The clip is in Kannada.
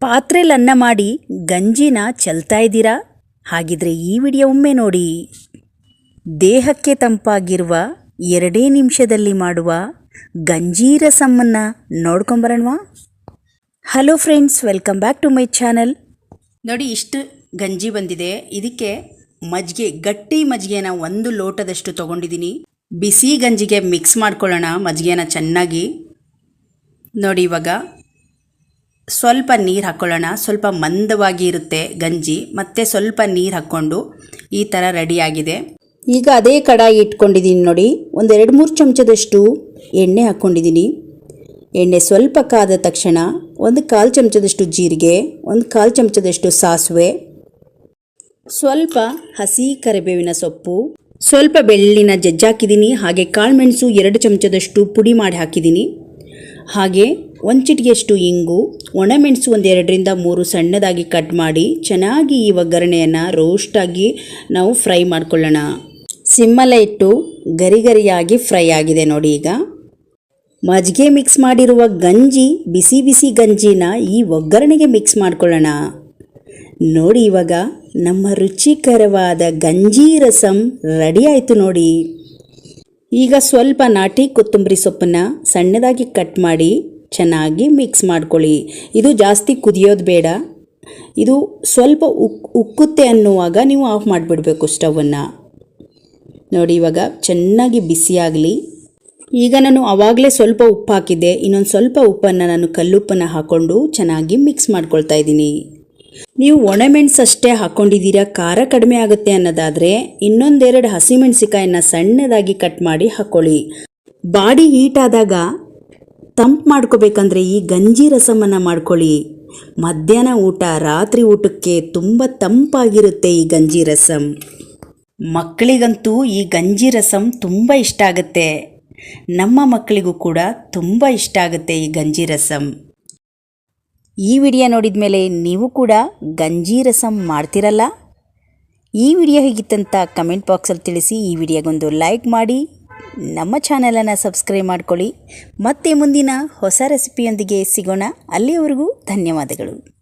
ಪಾತ್ರೆಲ್ ಅನ್ನ ಮಾಡಿ ಗಂಜಿನ ಚೆಲ್ತಾ ಇದ್ದೀರಾ? ಹಾಗಿದ್ರೆ ಈ ವಿಡಿಯೋ ಒಮ್ಮೆ ನೋಡಿ. ದೇಹಕ್ಕೆ ತಂಪಾಗಿರುವ ಎರಡೇ ನಿಮಿಷದಲ್ಲಿ ಮಾಡುವ ಗಂಜಿ ರಸಮ್ಮನ್ನು ನೋಡ್ಕೊಂಬರೋಣವಾ hello friends welcome back to my channel ನೋಡಿ, ಇಷ್ಟು ಗಂಜಿ ಬಂದಿದೆ. ಇದಕ್ಕೆ ಮಜ್ಜಿಗೆ, ಗಟ್ಟಿ ಮಜ್ಜಿಗೆನ ಒಂದು ಲೋಟದಷ್ಟು ತೊಗೊಂಡಿದ್ದೀನಿ. ಬಿಸಿ ಗಂಜಿಗೆ ಮಿಕ್ಸ್ ಮಾಡ್ಕೊಳ್ಳೋಣ ಮಜ್ಜಿಗೆನ ಚೆನ್ನಾಗಿ. ನೋಡಿ ಇವಾಗ ಸ್ವಲ್ಪ ನೀರು ಹಾಕ್ಕೊಳ್ಳೋಣ ಸ್ವಲ್ಪ ಮಂದವಾಗಿ ಇರುತ್ತೆ ಗಂಜಿ. ಮತ್ತು ಸ್ವಲ್ಪ ನೀರು ಹಾಕ್ಕೊಂಡು ಈ ಥರ ರೆಡಿಯಾಗಿದೆ ಈಗ ಅದೇ ಕಡಾಯಿ ಇಟ್ಕೊಂಡಿದ್ದೀನಿ ನೋಡಿ. ಒಂದು ಎರಡು ಮೂರು ಚಮಚದಷ್ಟು ಎಣ್ಣೆ ಹಾಕ್ಕೊಂಡಿದ್ದೀನಿ ಎಣ್ಣೆ ಸ್ವಲ್ಪ ಕಾದ ತಕ್ಷಣ ಒಂದು ಕಾಲು ಚಮಚದಷ್ಟು ಜೀರಿಗೆ, ಒಂದು ಕಾಲು ಚಮಚದಷ್ಟು ಸಾಸಿವೆ, ಸ್ವಲ್ಪ ಹಸಿ ಕರಿಬೇವಿನ ಸೊಪ್ಪು, ಸ್ವಲ್ಪ ಬೆಳ್ಳಿನ ಜಜ್ಜಾಕಿದ್ದೀನಿ ಹಾಗೆ ಕಾಳುಮೆಣಸು ಎರಡು ಚಮಚದಷ್ಟು ಪುಡಿ ಮಾಡಿ ಹಾಕಿದ್ದೀನಿ ಹಾಗೆ ಒಂದು ಚಿಟಿಗೆಯಷ್ಟು ಇಂಗು ಒಣಮೆಣಸು ಒಂದು ಎರಡರಿಂದ ಮೂರು ಸಣ್ಣದಾಗಿ ಕಟ್ ಮಾಡಿ ಚೆನ್ನಾಗಿ ಈ ಒಗ್ಗರಣೆಯನ್ನು ರೋಸ್ಟಾಗಿ ನಾವು ಫ್ರೈ ಮಾಡ್ಕೊಳ್ಳೋಣ. ಸಿಮ್ಮಲ್ಲೇ ಇಟ್ಟು ಗರಿ ಗರಿಯಾಗಿ ಫ್ರೈ ಆಗಿದೆ ನೋಡಿ ಈಗ. ಮಜ್ಜಿಗೆ ಮಿಕ್ಸ್ ಮಾಡಿರುವ ಗಂಜಿ, ಬಿಸಿ ಬಿಸಿ ಗಂಜಿನ ಈ ಒಗ್ಗರಣೆಗೆ ಮಿಕ್ಸ್ ಮಾಡ್ಕೊಳ್ಳೋಣ. ನೋಡಿ ಇವಾಗ ನಮ್ಮ ರುಚಿಕರವಾದ ಗಂಜಿ ರಸಂ ರೆಡಿ ಆಯಿತು ನೋಡಿ. ಈಗ ಸ್ವಲ್ಪ ನಾಟಿ ಕೊತ್ತಂಬರಿ ಸೊಪ್ಪನ್ನು ಸಣ್ಣದಾಗಿ ಕಟ್ ಮಾಡಿ ಚೆನ್ನಾಗಿ ಮಿಕ್ಸ್ ಮಾಡ್ಕೊಳ್ಳಿ. ಇದು ಜಾಸ್ತಿ ಕುದಿಯೋದು ಬೇಡ. ಇದು ಸ್ವಲ್ಪ ಉಕ್, ಉಕ್ಕುತ್ತೆ ಅನ್ನುವಾಗ ನೀವು ಆಫ್ ಮಾಡಿಬಿಡಬೇಕು ಸ್ಟವನ್ನು ನೋಡಿ ಇವಾಗ ಚೆನ್ನಾಗಿ ಬಿಸಿಯಾಗಲಿ ಈಗ ನಾನು ಆವಾಗಲೇ ಸ್ವಲ್ಪ ಉಪ್ಪು ಹಾಕಿದ್ದೆ. ಇನ್ನೊಂದು ಸ್ವಲ್ಪ ಉಪ್ಪನ್ನು ನಾನು ಕಲ್ಲುಪ್ಪನ್ನು ಹಾಕ್ಕೊಂಡು ಚೆನ್ನಾಗಿ ಮಿಕ್ಸ್ ಮಾಡ್ಕೊಳ್ತಾ ಇದ್ದೀನಿ. ನೀವು ಒಣಮೆಣಸು ಅಷ್ಟೇ ಹಾಕ್ಕೊಂಡಿದ್ದೀರಾ ಖಾರ ಕಡಿಮೆ ಆಗುತ್ತೆ ಅನ್ನೋದಾದರೆ ಇನ್ನೊಂದೆರಡು ಹಸಿಮೆಣಸಿಕಾಯನ್ನು ಸಣ್ಣದಾಗಿ ಕಟ್ ಮಾಡಿ ಹಾಕ್ಕೊಳ್ಳಿ ಬಾಡಿ ಹೀಟ್ ಆದಾಗ ತಂಪು ಮಾಡ್ಕೋಬೇಕಂದ್ರೆ ಈ ಗಂಜಿ ರಸಮನ್ನು ಮಾಡ್ಕೊಳ್ಳಿ. ಮಧ್ಯಾಹ್ನ ಊಟ, ರಾತ್ರಿ ಊಟಕ್ಕೆ ತುಂಬ ತಂಪಾಗಿರುತ್ತೆ ಈ ಗಂಜಿ ರಸಂ. ಮಕ್ಕಳಿಗಂತೂ ಈ ಗಂಜಿ ರಸಂ ತುಂಬ ಇಷ್ಟ ಆಗುತ್ತೆ. ನಮ್ಮ ಮಕ್ಕಳಿಗೂ ಕೂಡ ತುಂಬ ಇಷ್ಟ ಆಗುತ್ತೆ ಈ ಗಂಜಿ ರಸಂ. ಈ ವಿಡಿಯೋ ನೋಡಿದ ಮೇಲೆ ನೀವು ಕೂಡ ಗಂಜಿ ರಸಂ ಮಾಡ್ತಿರಲ್ಲ? ಈ ವಿಡಿಯೋ ಹೇಗಿತ್ತಂತ ಕಮೆಂಟ್ ಬಾಕ್ಸಲ್ಲಿ ತಿಳಿಸಿ, ಈ ವಿಡಿಯೋಗೊಂದು ಲೈಕ್ ಮಾಡಿ, ನಮ್ಮ ಚಾನಲನ್ನು ಸಬ್ಸ್ಕ್ರೈಬ್ ಮಾಡ್ಕೊಳ್ಳಿ. ಮತ್ತೆ ಮುಂದಿನ ಹೊಸ ರೆಸಿಪಿಯೊಂದಿಗೆ ಸಿಗೋಣ. ಅಲ್ಲಿಯವರೆಗೂ ಧನ್ಯವಾದಗಳು.